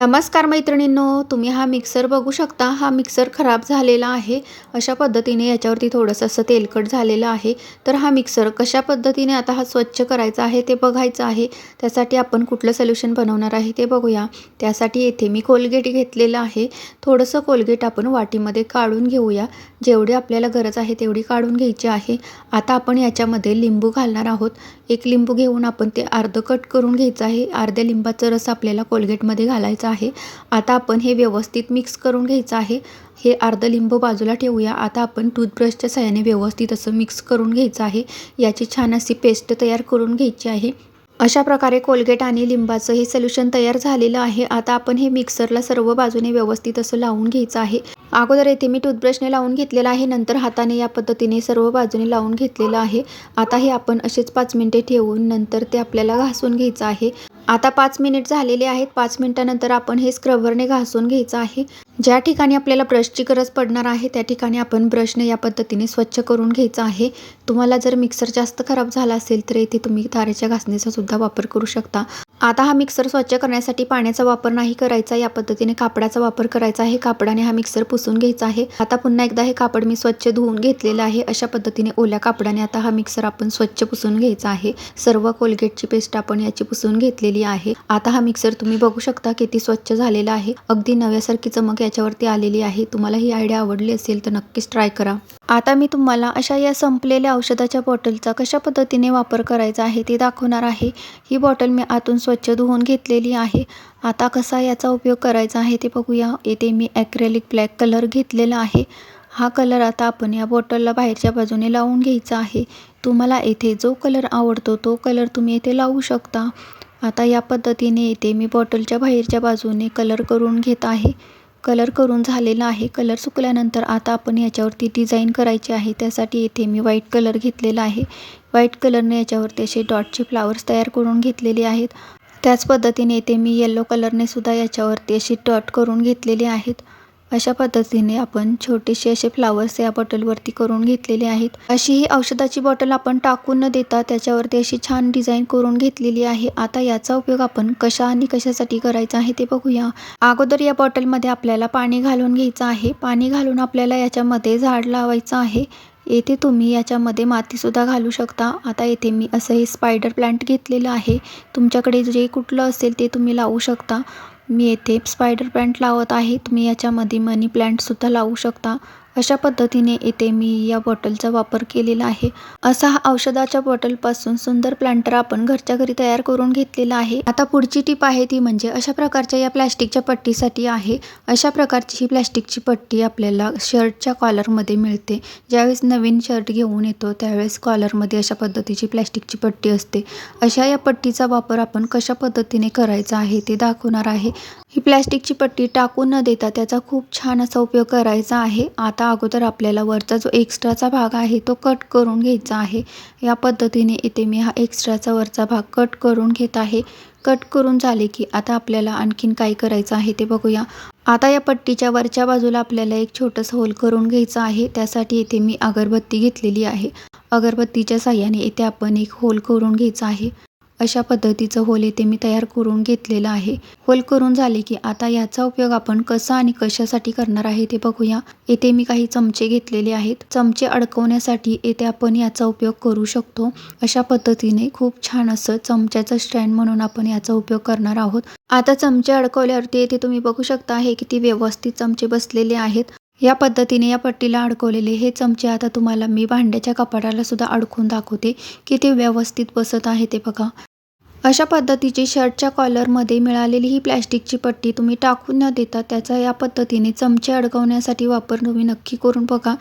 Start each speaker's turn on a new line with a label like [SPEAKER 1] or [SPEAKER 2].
[SPEAKER 1] नमस्कार मैत्रिणींनो तुम्ही हा मिक्सर बघू शकता. हा मिक्सर खराब झालेला आहे. अशा पद्धतीने याच्यावरती थोडंसं असं तेलकट झालेलं आहे. तर हा मिक्सर कशा पद्धतीने आता हा स्वच्छ करायचा आहे ते बघायचं आहे. त्यासाठी आपण कुठलं सोल्युशन बनवणार आहे ते बघूया. त्यासाठी येथे मी कोलगेट घेतलेलं आहे. थोडंसं कोलगेट आपण वाटीमध्ये काढून घेऊया. जेवढी आपल्याला गरज आहे तेवढी काढून घ्यायची आहे. आता आपण याच्यामध्ये लिंबू घालणार आहोत. एक लिंबू घेऊन आपण ते अर्ध कट करून घ्यायचं आहे. अर्ध्या लिंबाचं रस आपल्याला कोलगेटमध्ये घालायचा आहे. आता आपण हे व्यवस्थित मिक्स करून घ्यायचं आहे. हे अर्ध लिंबू बाजूला ठेवूया. आता आपण टूथब्रशच्या सहाय्याने व्यवस्थित असं मिक्स करून घ्यायचं आहे. याची छान अशी पेस्ट तयार करून घ्यायची आहे. अशा प्रकारे कोलगेट आणि लिंबाचं हे सोल्युशन तयार झालेलं आहे. आता आपण हे मिक्सरला सर्व बाजूने व्यवस्थित असं लावून घ्यायचं आहे. अगोदर येथे मी टूथब्रशने लावून घेतलेला आहे नंतर हाताने या पद्धतीने सर्व बाजूने लावून घेतलेलं आहे. आता हे आपण असेच पाच मिनटे ठेवून नंतर ते आपल्याला घासून घ्यायचं आहे. आता पाच मिनिट झालेले आहेत. पाच मिनिटानंतर आपण हे स्क्रबरने घासून घ्यायचं आहे. ज्या ठिकाणी आपल्याला ब्रशची गरज पडणार आहे त्या ठिकाणी आपण ब्रशने या पद्धतीने स्वच्छ करून घ्यायचं आहे. तुम्हाला जर मिक्सर जास्त खराब झाला असेल तर येथे तुम्ही तारेच्या घासणीचा सुद्धा वापर करू शकता. आता हा मिक्सर स्वच्छ करण्यासाठी पाण्याचा वापर नाही करायचा या पद्धतीने कापडाचा वापर करायचा आहे. कापडाने हा मिक्सर पुसून घ्यायचा आहे. आता पुन्हा एकदा हे कापड मी स्वच्छ धुवून घेतलेलं आहे. अशा पद्धतीने ओल्या कापडाने आता हा मिक्सर आपण स्वच्छ पुसून घ्यायचा आहे. सर्व कोलगेटची पेस्ट आपण याची पुसून घेतलेली आहे. आता हा मिक्सर तुम्ही बघू शकता किती स्वच्छ झालेला आहे. अगदी नव्यासारखी चमक याच्यावरती आलेली आहे. तुम्हाला ही आयडिया आवडली असेल तर नक्कीच ट्राय करा. आता मी तुम्हाला अशा या संपलेल्या औषधाच्या बॉटलचा कशा पद्धतीने वापर करायचा आहे ते दाखवणार आहे. ही बॉटल मी आतून स्वच्छ धुवून घेतलेली आहे. आता कसा याचा उपयोग करायचा आहे ते बघूया. येथे मी ॲक्रेलिक ब्लॅक कलर घेतलेला आहे. हा कलर आता आपण या बॉटलला बाहेरच्या बाजूने लावून घ्यायचा आहे. तुम्हाला येथे जो कलर आवडतो तो कलर तुम्ही येथे लावू शकता. आता या पद्धतीने येथे मी बॉटलच्या बाहेरच्या बाजूने कलर करून घेत आहे. कलर करून झालेला आहे. कलर सुकल्यानंतर आता आपण याच्यावरती डिझाईन करायची आहे. त्यासाठी येथे मी व्हाईट कलर घेतलेला आहे. व्हाईट कलरने याच्यावरती असे डॉटचे फ्लावर्स तयार करून घेतलेले आहेत. त्याच पद्धतीने इथे मी येल्लो कलरने सुद्धा याच्यावरती अशी डॉट करून घेतलेली आहेत. अशा पद्धतीने आपण छोटेसे असे फ्लावर्स या बॉटलवरती करून घेतलेले आहेत. अशी ही औषधाची बॉटल आपण टाकून न देता त्याच्यावरती अशी छान डिझाईन करून घेतलेली आहे. आता याचा उपयोग आपण कशा आणि कशासाठी करायचा आहे ते बघूया. अगोदर या बॉटलमध्ये आपल्याला पाणी घालून घ्यायचं आहे. पाणी घालून आपल्याला याच्यामध्ये झाड लावायचं आहे. येथे तुम्ही याच्यामध्ये मातीसुद्धा घालू शकता. आता येथे मी असं हे स्पायडर प्लांट घेतलेलं आहे. तुमच्याकडे जे कुठलं असेल ते तुम्ही लावू शकता. मी येथे स्पायडर प्लांट लावत आहे. तुम्ही याच्यामध्ये मनी प्लांटसुद्धा लावू शकता. अशा पद्धतीने येथे मी या बॉटलचा वापर केलेला आहे. असा हा औषधाच्या बॉटलपासून सुंदर प्लांटर आपण घरच्या घरी तयार करून घेतलेला आहे. आता पुढची टीप आहे ती म्हणजे अशा प्रकारच्या या प्लॅस्टिकच्या पट्टीसाठी आहे. अशा प्रकारची ही प्लॅस्टिकची पट्टी आपल्याला शर्टच्या कॉलरमध्ये मिळते. ज्यावेळेस नवीन शर्ट घेऊन येतो त्यावेळेस कॉलरमध्ये अशा पद्धतीची प्लॅस्टिकची पट्टी असते. अशा या पट्टीचा वापर आपण कशा पद्धतीने करायचा आहे ते दाखवणार आहे. ही प्लॅस्टिकची पट्टी टाकून न देता त्याचा खूप छान असा उपयोग करायचा आहे. आता अगोदर आपल्याला वरचा जो एक्स्ट्राचा भाग आहे तो कट करून घ्यायचा आहे. या पद्धतीने इथे मी हा एक्स्ट्राचा वरचा भाग कट करून घेत आहे. कट करून झाले की आता आपल्याला आणखीन काय करायचं आहे ते बघूया. आता या पट्टीच्या वरच्या बाजूला आपल्याला एक छोटंसं होल करून घ्यायचं आहे. त्यासाठी इथे मी अगरबत्ती घेतलेली आहे. अगरबत्तीच्या साह्याने इथे आपण एक होल करून घ्यायचं आहे. अशा पद्धतीचं होल येथे मी तयार करून घेतलेलं आहे. होल करून झाले की आता याचा उपयोग आपण कसा आणि कशासाठी करणार आहे ते बघूया. येथे मी काही चमचे घेतलेले आहेत. चमचे अडकवण्यासाठी येथे आपण याचा उपयोग करू शकतो. अशा पद्धतीने खूप छान असं चमच्याचं स्टँड म्हणून आपण याचा उपयोग करणार आहोत. आता चमचे अडकवल्यावरती येथे तुम्ही बघू शकता हे किती व्यवस्थित चमचे बसलेले आहेत. या पद्धतीने या पट्टीला अडकवलेले हे चमचे आता तुम्हाला मी भांड्याच्या कपाटाला सुद्धा अडकून दाखवते की ते व्यवस्थित बसत आहे ते बघा. अशा पद्धतीची शर्टच्या कॉलरमध्ये मिळालेली ही प्लॅस्टिकची पट्टी तुम्ही टाकून न देता त्याचा या पद्धतीने चमचे अडकवण्यासाठी वापर तुम्ही नक्की करून बघा.